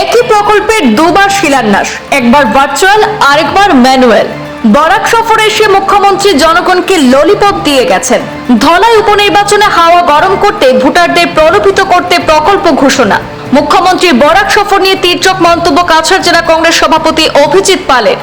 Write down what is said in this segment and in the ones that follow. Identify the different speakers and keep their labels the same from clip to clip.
Speaker 1: একই প্রকল্পের দুবার শিলান্যাস, একবার ভার্চুয়াল, আরেকবার ম্যানুয়াল। বরাক সফরে এসে মুখ্যমন্ত্রী জনগণকে ললিপপ দিয়ে গেছেন। ধলাই উপনির্বাচনে হাওয়া গরম করতে ভোটারদের প্রলোভিত করতে প্রকল্প ঘোষণা। মুখ্যমন্ত্রী বরাক সফর নিয়ে তীর্যক মন্তব্য কাছাড় জেলা কংগ্রেস সভাপতি অভিজিৎ পালের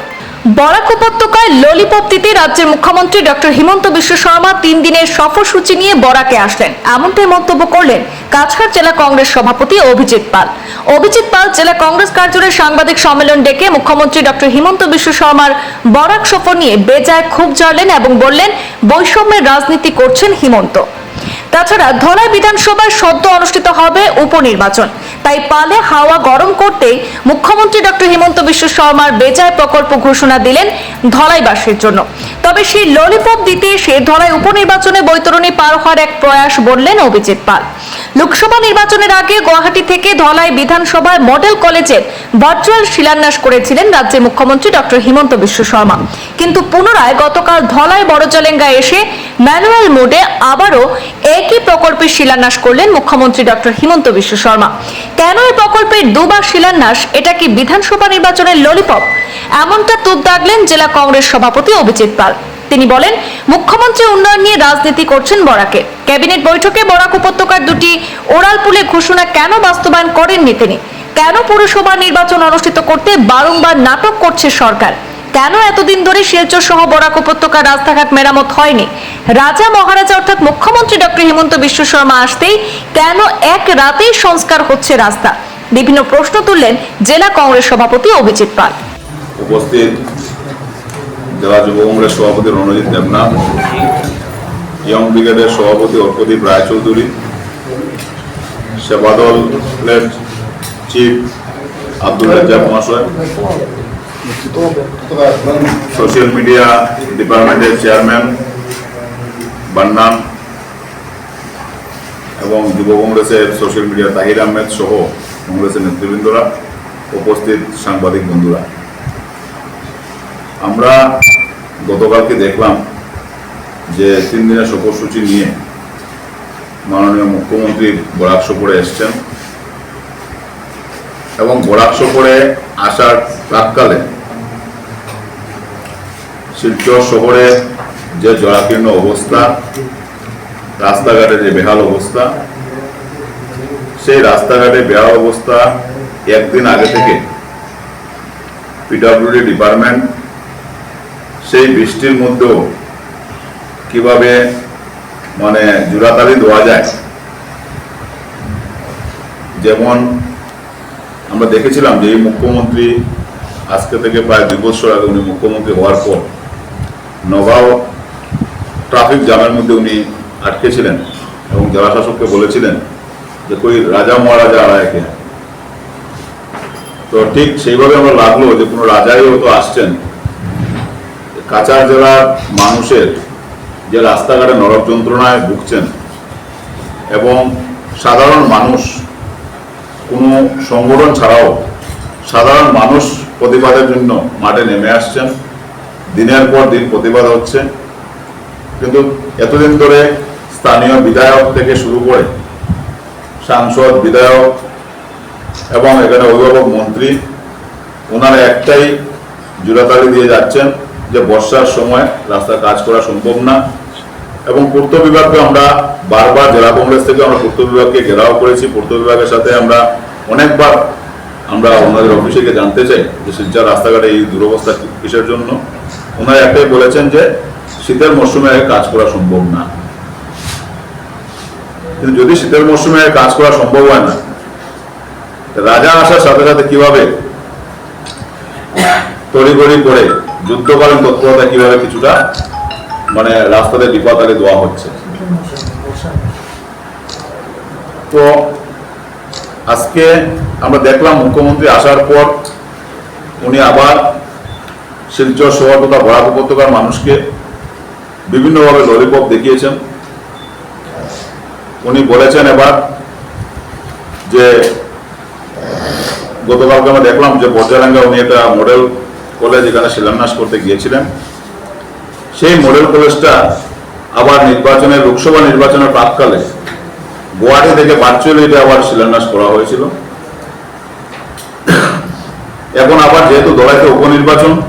Speaker 1: বরাক উপত্যকায় ললিপপ দিতে রাজ্যের মুখ্যমন্ত্রী ডক্টর হিমন্ত বিশ্ব শর্মা তিন দিনের সফরসূচি নিয়ে বরাকে আসলেন। এমনটাই মন্তব্য করলেন কাছাড় জেলা কংগ্রেস সভাপতি অভিজিৎ পাল। অভিজিৎ পাল, জেলা কংগ্রেস কার্যালয়ে সাংবাদিক সম্মেলন ডেকে মুখ্যমন্ত্রী ডক্টর হিমন্ত বিশ্ব শর্মার বরাক সফর নিয়ে বেজায় ক্ষোভ জ্বালেন এবং বললেন, বৈষম্যের রাজনীতি করছেন হিমন্ত। তাছাড়া ধলাই বিধানসভায় সদ্য অনুষ্ঠিত হবে উপনির্বাচন। তাই পালে হাওয়া গরম করতেই মুখ্যমন্ত্রী ডক্টর হিমন্ত বিশ্ব শর্মার বেজায় প্রকল্প ঘোষণা দিলেন ধলাইবাসীর জন্য। তবে সেই ললিপপ দিতে এসে ধলাই উপনির্বাচনে বৈতরণী পার হওয়ার এক প্রয়াস বললেন অভিজিৎ পাল। লোকসভা নির্বাচনের আগে গুয়াহাটি থেকে ধলাই বিধানসভার মডেল কলেজের ভার্চুয়াল শিলান্যাস করেছিলেন রাজ্যের মুখ্যমন্ত্রী ডক্টর হিমন্ত বিশ্ব শর্মা। কিন্তু পুনরায় গতকাল ধলাই বড়জলেঙ্গা এসে ম্যানুয়াল মোডে আবারও একই প্রকল্পের শিলান্যাস করলেন মুখ্যমন্ত্রী ডক্টর হিমন্ত বিশ্ব শর্মা। কেন এই প্রকল্পের দুবার শিলান্যাস? এটা কি বিধানসভা নির্বাচনের ললিপপ এমনটা তুপ দাগলেন জেলা কংগ্রেস সভাপতি অভিজিৎ পাল। তিনি বলেন, মুখ্যমন্ত্রী উন্নয়ন নিয়ে রাজনীতি করছেন বরাকে। ক্যাবিনেট বৈঠকে বরাক উপত্যকার দুটি ওরাল পুলে ঘোষণা কেন বাস্তবায়ন করেননি তিনি? কেন পুরসভা নির্বাচন অনুষ্ঠিত করতে বারংবার নাটক করছে সরকার? কেন এতদিন ধরে শিলচর সহ বরাক উপত্যকার রাস্তাঘাট মেরামত হয়নি? রাজা মহারাজা অর্থাৎ মুখ্যমন্ত্রী ডক্টর হিমন্ত বিশ্ব শর্মা আসতেই কেন এক রাতেই সংস্কার হচ্ছে রাস্তা? বিভিন্ন প্রশ্ন তুললেন জেলা কংগ্রেস সভাপতি অভিজিৎ পাল।
Speaker 2: উপস্থিত জেলা যুব কংগ্রেস সভাপতি রণজিৎ দেবনাথ, ইয়ং ব্রিগেডের সভাপতি অর্কদীপ রায়চৌধুরী সেবাদলের চিফ আব্দুল রাজ্জাক মহাশয়, সোশ্যাল মিডিয়া ডিপার্টমেন্টের চেয়ারম্যান বান্নান এবং যুব কংগ্রেসের সোশ্যাল মিডিয়া তাহির আহমেদ সহ কংগ্রেসের নেতৃবৃন্দরা, উপস্থিত সাংবাদিক বন্ধুরা। আমরা গতকালকে দেখলাম যে তিন দিনের সফরসূচি নিয়ে মাননীয় মুখ্যমন্ত্রী বরাক সফরে এসছেন। এবং বরাক সফরে আসার প্রাককালে শিলচর শহরে যে জরাকীর্ণ অবস্থা রাস্তাঘাটে যে বেহাল অবস্থা, সেই রাস্তাঘাটে বেহাল অবস্থা একদিন আগে থেকে পিডব্লিউডি ডিপার্টমেন্ট সেই বৃষ্টির মধ্যেও কীভাবে মানে জোড়াতালি দেওয়া যায়। যেমন আমরা দেখেছিলাম যে এই মুখ্যমন্ত্রী আজকে থেকে প্রায় দুই বছর আগে উনি মুখ্যমন্ত্রী হওয়ার পর নগাঁও ট্রাফিক জ্যামের মধ্যে উনি আটকে ছিলেন এবং জেলা শাসককে বলেছিলেন যে কই রাজা মহারাজা আড়াইকে তো ঠিক সেইভাবে আমরা লাগল যে কোনো রাজাই হয়তো আসছেন। কাছাড় জেলার মানুষের যে রাস্তাঘাটে নরক যন্ত্রণায় ভুগছেন এবং সাধারণ মানুষ কোনো সংগঠন ছাড়াও সাধারণ মানুষ প্রতিবাদের জন্য মাঠে নেমে আসছেন। দিনের পর দিন প্রতিবাদ হচ্ছে। কিন্তু এতদিন ধরে স্থানীয় বিধায়ক থেকে শুরু করে সাংসদ, বিধায়ক এবং এখানে অভিভাবক, মন্ত্রী, ওনারা একটাই জোড়াতালি দিয়ে যাচ্ছেন। যে বর্ষার সময় রাস্তা কাজ করা সম্ভব না। এবং পূর্ত বিভাগকে আমরা বারবার, জেলা কংগ্রেস থেকে আমরা পূর্ত বিভাগকে ঘেরাও করেছি। পূর্ত বিভাগের সাথে আমরা অনেকবার আমরা ওনাদের অফিসে জানতে চাই যে শিলচর রাস্তাঘাটে এই দুরবস্থা কিসের জন্য? ওনারা একটাই বলেছেন যে শীতের মরশুমে কাজ করা সম্ভব না। কিন্তু যদি শীতের মরশুমে কাজ করা সম্ভব হয় না, রাজা আসার সাথে সাথে কীভাবে তড়িঘড়ি করে যুদ্ধকালীন তৎপরতা কীভাবে কিছুটা মানে রাস্তাতে ডিপাতালে দেওয়া হচ্ছে। তো আজকে আমরা দেখলাম মুখ্যমন্ত্রী আসার পর উনি আবার শিলচর শহর তথা বরাক উপত্যকার মানুষকে বিভিন্নভাবে ললিপপ দেখিয়েছেন। উনি বলেছেন এবার যে গতকালকে আমরা দেখলাম যে বর্জারাঙ্গা উনি একটা মডেল কলেজ এখানে শিলান্যাস করতে গিয়েছিলেন। সেই মডেল কলেজটা আবার নির্বাচনের, লোকসভা নির্বাচনের প্রাককালে গুয়াহাটি থেকে ভার্চুয়ালি এটা আবার শিলান্যাস করা হয়েছিল। এখন আবার যেহেতু দলাইতে উপনির্বাচন,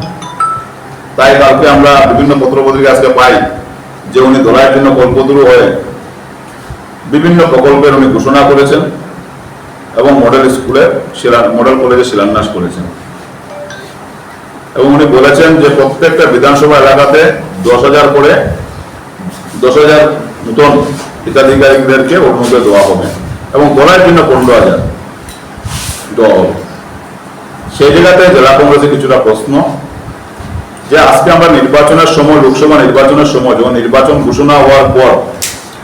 Speaker 2: তাই কালকে আমরা বিভিন্ন পত্রপত্রিকা আজকে পাই যে উনি দলাইয়ের জন্য কল্পতরু হয়ে বিভিন্ন প্রকল্পের উনি ঘোষণা করেছেন এবং মডেল স্কুলে শিলা- মডেল কলেজে শিলান্যাস করেছেন। এবং উনি বলেছেন যে প্রত্যেকটা বিধানসভা এলাকাতে দশ হাজার করে, দশ হাজার নতুন হিতাধিকারীদেরকে অনুমতি দেওয়া হবে এবং দলের জন্য পনেরো হাজার সেই জায়গাতে জেলা কংগ্রেসে কিছুটা প্রশ্ন, যে আজকে আমরা নির্বাচনের সময়, লোকসভা নির্বাচনের সময় যখন নির্বাচন ঘোষণা হওয়ার পর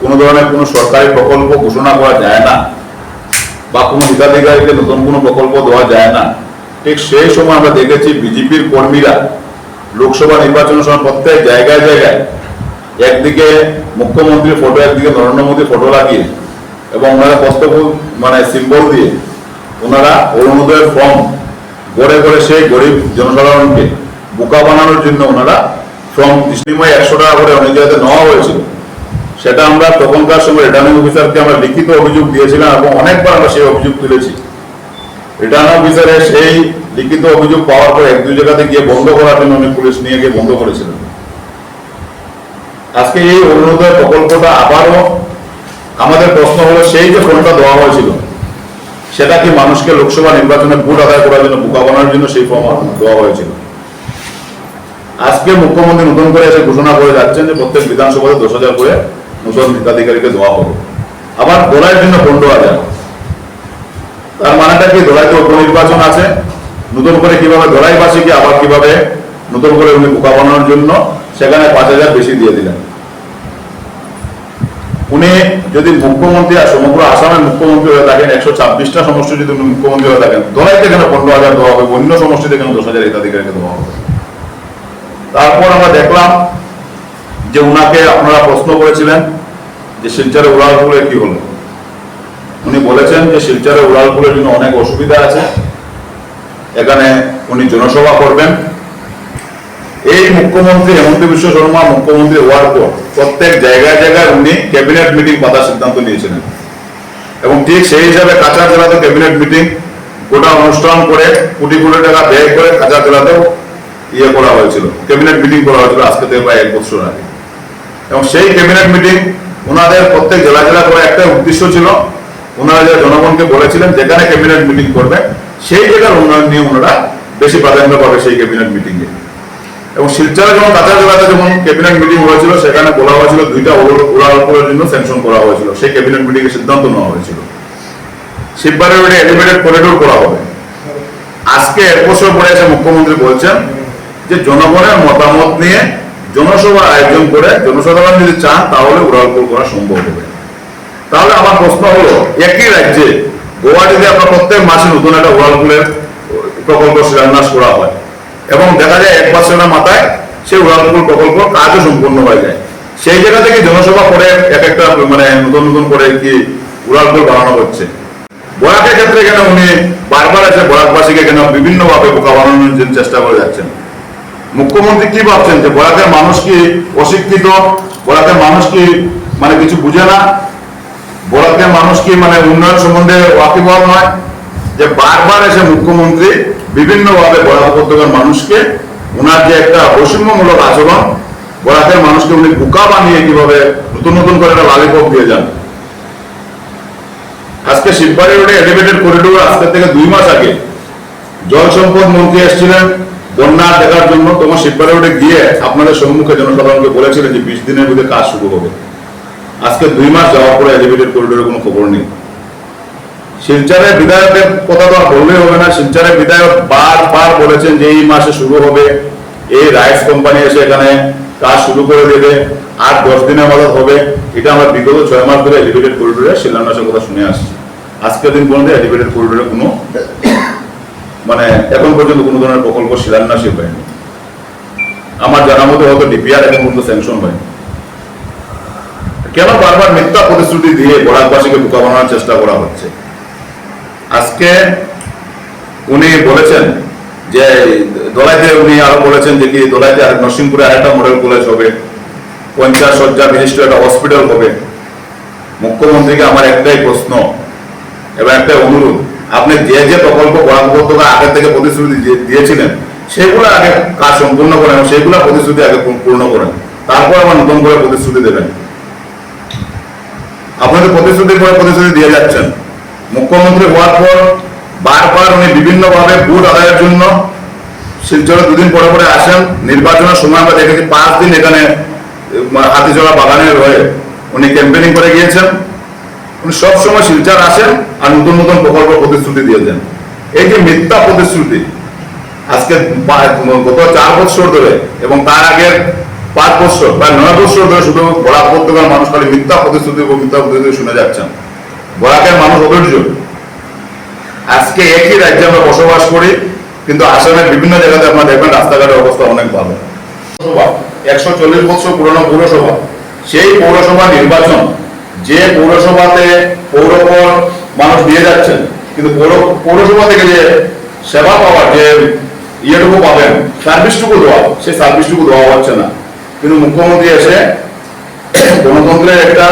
Speaker 2: কোনো ধরনের কোনো সরকারি প্রকল্প ঘোষণা করা যায় না বা কোনো হিতাধিকারীকে নতুন কোনো প্রকল্প দেওয়া যায় না ঠিক সেই সময় আমরা দেখেছি বিজেপির কর্মীরা লোকসভা নির্বাচনের সময় প্রত্যেক জায়গায় জায়গায় একদিকে মুখ্যমন্ত্রীর ফটো, একদিকে নরেন্দ্র মোদীর ফটো লাগিয়ে এবং ওনারা কষ্টফুল মানে সিম্বল দিয়ে ওনারা অরুণোদয়ের ফর্ম গড়ে গড়ে সেই গরিব জনসাধারণকে বোকা বানানোর জন্য ওনারা ফর্ম বিনিময়ে একশো টাকা করে অনেক জায়গাতে নেওয়া হয়েছিল। সেটা আমরা তখনকার সময় রিটার্নিং অফিসারকে আমরা লিখিত অভিযোগ দিয়েছিলাম এবং অনেকবার আমরা সেই অভিযোগ তুলেছি। রিটার্নিং অফিসারের সেই লিখিত অভিযোগ পাওয়ার পর এক দুই জায়গাতে গিয়ে বন্ধ করার জন্য উনি পুলিশ নিয়ে গিয়ে বন্ধ করেছিলেন আজকে এই অরুণোদয় প্রকল্পটা আবারও আমাদের প্রশ্ন হলো, সেই যে ফর্মটা দেওয়া হয়েছিল, সেটা কি মানুষকে লোকসভা নির্বাচনে ভোট আদায় করার জন্য, বোকা বানানোর জন্য সেই ফর্ম দেওয়া হয়েছিল? আজকে মুখ্যমন্ত্রী নতুন করে এসে ঘোষণা করে যাচ্ছেন যে প্রত্যেক বিধানসভাতে দশ হাজার করে নতুন হিতাধিকারীকে দেওয়া হবে। আবার দোলাইয়ের জন্য পনেরো হাজার। তার মানেটা কি? দোলাইতে উপনির্বাচন আছে। নতুন করে কীভাবে দোলাইবাসীকে আবার কীভাবে নতুন করে উনি বোকা বানানোর জন্য? সেখানে পাঁচ হাজার বেশি দিয়ে দিলেন। উনি যদি মুখ্যমন্ত্রী আর সমগ্র আসামের মুখ্যমন্ত্রী হয়ে থাকেন, একশো ছাব্বিশটা সমষ্টি যদি উনি মুখ্যমন্ত্রী হয়ে থাকেন দোলাইতে কেন পনেরো হাজার দেওয়া হবে, অন্য সমষ্টিতে কেন দশ হাজার হিতাধিকারীকে দেওয়া হবে। তারপর আমরা দেখলাম যে উনাকে আপনারা প্রশ্ন করেছিলেন যে শিলচরে উড়ালপুরে কি হলো? উনি বলেছেন যে শিলচরে উড়ালপুরের জন্য অনেক অসুবিধা আছে। এখানে উনি জনসভা করবেন। এই মুখ্যমন্ত্রী হেমন্ত বিশ্ব শর্মা মুখ্যমন্ত্রী হওয়ার পর প্রত্যেক জায়গায় জায়গায় উনি ক্যাবিনেট মিটিং পাতার সিদ্ধান্ত নিয়েছিলেন। এবং ঠিক সেই হিসাবে কাছাড় জেলাতে ক্যাবিনেট মিটিং, গোটা অনুষ্ঠান করে কোটি কোটি টাকা ব্যয় করে কাছাড় জেলাতেও ইয়ে করা হয়েছিল। ক্যাবিনেট মিটিং করা হয়েছিল আজকে থেকে প্রায় এক বছর আগে। এবং সেই ক্যাবিনেট মিটিং, ওনাদের প্রত্যেক জেলা জেলা করে একটা উদ্দেশ্য ছিল ওনারা যে জনগণকে বলেছিলেন যেখানে ক্যাবিনেট মিটিং করবে, সেই জায়গার উন্নয়ন নিয়ে ওনারা বেশি প্রাধান্য পাবে সেই ক্যাবিনেট মিটিংয়ে এবং শিলচরে যেমন জেলাতে যেমন ক্যাবিনেট মিটিং হয়েছিল, সেখানে বলা হয়েছিল দুইটা উড়ালপুরের জন্য স্যাংশন করা হয়েছিল। সেই ক্যাবিনেট মিটিং এর সিদ্ধান্ত নেওয়া হয়েছিল। শিববারে ওটা এলিভেটেড করিডোর করা হবে। আজকে এক বছর পরে এসে মুখ্যমন্ত্রী বলছেন যে জনগণের মতামত নিয়ে জনসভা আয়োজন করে জনসাধারণ যদি চান, তাহলে উড়ালপুর করা সম্ভব হবে। তাহলে আমার প্রশ্ন হলো, একই রাজ্যে গুয়াহাটিতে আপনার প্রত্যেক মাসে নতুন একটা উড়ালপুরের প্রকল্প শিলান্যাস করা হয় এবং দেখা যায় এক বছরের মাথায় সেই উড়ালপুর প্রকল্প কাজও সম্পূর্ণ হয়ে যায়। সেই জায়গা থেকে জনসভা করে এক একটা মানে নতুন নতুন করে কি উড়ালপুর বানানো হচ্ছে। বরাকের ক্ষেত্রে কেন উনি বারবার এসে বরাকবাসীকে কেন বিভিন্নভাবে বোকা বানানোর জন্য চেষ্টা করে যাচ্ছেন। মুখ্যমন্ত্রী কি ভাবছেন যে বরাকের মানুষ কি অশিক্ষিত, বরাকের মানুষ কি মানে কিছু বুঝে না? বরাকের মানুষ কি মানে উন্নয়ন সম্বন্ধে ওয়াকিবহাল নয় যে বারবার এসে মুখ্যমন্ত্রী বিভিন্ন ভাবে বরাক উপত্যকার মানুষকে ওনার যে একটা বৈষম্যমূলক আচরণ বরাকের মানুষকে উনি বোকা বানিয়ে কীভাবে নতুন নতুন করে একটা লালিপপ দিয়ে যান। আজকে শিববাড়ি রোডে এলিভেটেড করিডোর আজকে থেকে দুই মাস আগে জল সম্পদ মন্ত্রী এসেছিলেন বন্যা দেখার জন্য। তোমার শিববাড়ি রোডে গিয়ে আপনাদের সম্মুখে জনসাধারণকে বলেছিলেন যে বিশ দিনের মধ্যে কাজ শুরু হবে। আজকে দুই মাস যাওয়ার পরে এলিভেটেড করিডোরের কোনো খবর নেই। শিলচরের বিধায়কের কথা তো বললেই হবে না। শিলচরের বিধায়ক বারবার বলেছেন যে এই মাসে শুরু হবে। এই রাইস কোম্পানি এসে এখানে কাজ শুরু করে দেবে। আর দশ দিনের মদত হবে। এটা আমরা বিগত ছয় মাস ধরে এলিভেটেড করিডোরে শিলান্যাসের কথা শুনে আসছি। আজকের দিন পর্যন্ত এলিভেটেড করিডোরে কোনো মানে এখন পর্যন্ত কোনো ধরনের প্রকল্প শিলান্যাসই হয়নি। আমার জানা মতো হয়তো ডিপিআর এখন পর্যন্ত স্যাংশন হয়নি। কেন বারবার মিথ্যা প্রতিশ্রুতি দিয়ে বরাকবাসীকে বোকা বানানোর চেষ্টা করা হচ্ছে? আজকে উনি বলেছেন যে, দোলাইতে উনি আরও বলেছেন যে কি, দোলাইতে আর নরসিংপুরে আরেকটা মডেল কলেজ হবে, পঞ্চাশ শয্যা বিশিষ্ট একটা হসপিটাল হবে। মুখ্যমন্ত্রীকে আমার একটাই প্রশ্ন এবং একটাই অনুরোধ, আপনি যে যে প্রকল্প উপত্যকা আগে থেকে প্রতিশ্রুতি দিয়ে- দিয়েছিলেন, সেগুলো আগে কাজ সম্পূর্ণ করেন সেগুলো প্রতিশ্রুতি আগে পূর্ণ করেন। তারপর আবার নতুন করে প্রতিশ্রুতি দেবেন। আপনাদের প্রতিশ্রুতির পরে প্রতিশ্রুতি দিয়ে যাচ্ছেন। মুখ্যমন্ত্রী হওয়ার পর বারবার উনি বিভিন্নভাবে ভোট আদায়ের জন্য শিলচরে দুদিন পরে পরে আসেন। নির্বাচনের সময় আমরা দেখেছি পাঁচ দিন এখানে হাতিজোড়া বাগানে রয়ে উনি ক্যাম্পেনিং করে গিয়েছেন। উনি সবসময় শিলচর আসেন আর নতুন নতুন প্রকল্প প্রতিশ্রুতি দিয়েছেন এই যে মিথ্যা প্রতিশ্রুতি, আজকে গত চার বছর ধরে এবং তার আগের পাঁচ বছর প্রায় নয় বছর ধরে শুধু বরাক উপত্যকার মানুষ খালি মিথ্যা প্রতিশ্রুতি এবং মিথ্যা প্রতিশ্রুতি শুনে যাচ্ছেন বরাকের মানুষ অধৈর্য। আজকে একই রাজ্যে আমরা বসবাস করি, কিন্তু আসামের বিভিন্ন জায়গাতে আপনারা দেখবেন রাস্তাঘাটের অবস্থা অনেক ভালো। একশো চল্লিশ বছর পুরনো পৌরসভা। সেই পৌরসভা নির্বাচন, যে পৌরসভাতে পৌরপর মানুষ দিয়ে যাচ্ছেন, কিন্তু পৌরসভা থেকে যে সেবা পাওয়ার যে ইয়েটুকু পাবেন, সার্ভিসটুকু দেওয়া, সেই সার্ভিসটুকু দেওয়া হচ্ছে না। কিন্তু মুখ্যমন্ত্রী এসে গণতন্ত্রের একটা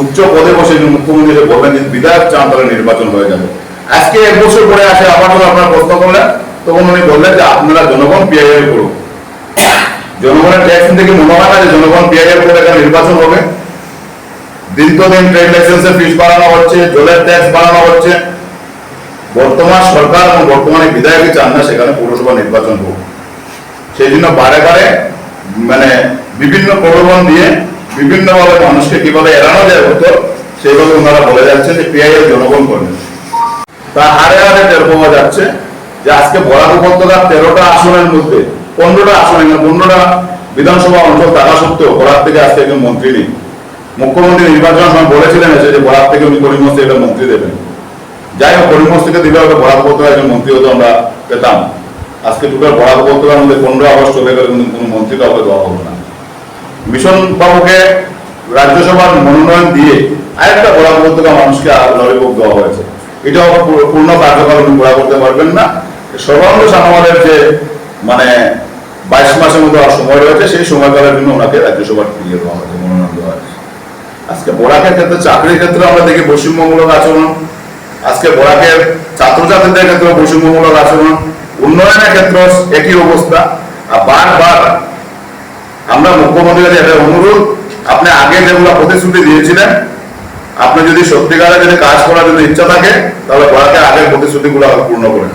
Speaker 2: উচ্চ পদে বসে মুখ্যমন্ত্রী এসে বললেন যে বিধায়ক চান তাহলে নির্বাচন হয়ে যাবে। আজকে এক বছর পরে আসে আবার যখন আপনারা প্রশ্ন করলেন, তখন উনি বললেন যে আপনারা জনগণ পিআইএল করুন। জনগণের ট্যাক্স থেকে মনে হয় না যে জনগণ পিআইএল করে এখানে নির্বাচন হবে? দীর্ঘদিন ট্রেড লাইসেন্সের ফিস বাড়ানো হচ্ছে, জলের ট্যাক্স বাড়ানো হচ্ছে। বর্তমান সরকার এবং বর্তমানে বিধায়কই চান না সেখানে পৌরসভা নির্বাচন হোক। সেই জন্য বারে বারে মানে বিভিন্ন প্রলোভন দিয়ে বিভিন্নভাবে মানুষকে কীভাবে এড়ানো যায় হতো সেইভাবে ওনারা বলে যাচ্ছেন যে পিআইএল জনগণ করবেন তা হারে হারে টের পাওয়া যাচ্ছে যে আজকে বরাক উপত্যকার তেরোটা আসনের মধ্যে পনেরোটা আসনে পনেরোটা বিধানসভা অঞ্চল থাকা সত্ত্বেও বরাক থেকে আজকে একজন মন্ত্রী নেই। মুখ্যমন্ত্রী নির্বাচন সময় বলেছিলেন এসে যে বরাক থেকে উনি করিমগঞ্জ একটা মন্ত্রী দেবেন। যাই হোক করিমগঞ্জ থেকে দিলে হয়তো বরাক উপত্যকার একজন মন্ত্রী হতো আমরা পেতাম। আজকে টোটাল বরাক উপত্যকার মধ্যে পনেরো আগস্ট চলে গেলে কিন্তু কোনো মন্ত্রী কাউকে দেওয়া হবে না। মিশন বাবুকে রাজ্যসভার মনোনয়ন দিয়ে আরেকটা বরাক উপত্যকা মানুষকে আর লরিভোগ দেওয়া হয়েছে। এটাও পূর্ণ কার্যকাল উনি পুরা করতে পারবেন না। সর্বাংশ আমাদের যে মানে বাইশ মাসের মধ্যে আর সময় রয়েছে, সেই সময়কালের জন্য ওনাকে রাজ্যসভার ইয়ে দেওয়া হয়েছে, মনোনয়ন দেওয়া হয়েছে। আজকে বরাকের ক্ষেত্রে, চাকরির ক্ষেত্রে আমরা দেখি বৈষম্যমূলক আচরণ। আজকে বরাকের ছাত্রছাত্রীদের ক্ষেত্রে বৈষম্যমূলক আচরণ। উন্নয়নের ক্ষেত্রে একই অবস্থা। আর বারবার আমরা মুখ্যমন্ত্রীর একটা অনুরোধ, আপনি আগে যেগুলো প্রতিশ্রুতি দিয়েছিলেন, আপনি যদি সত্যিকারে যদি কাজ করার যদি ইচ্ছা থাকে, তাহলে বরাকের আগের প্রতিশ্রুতিগুলো পূর্ণ করেন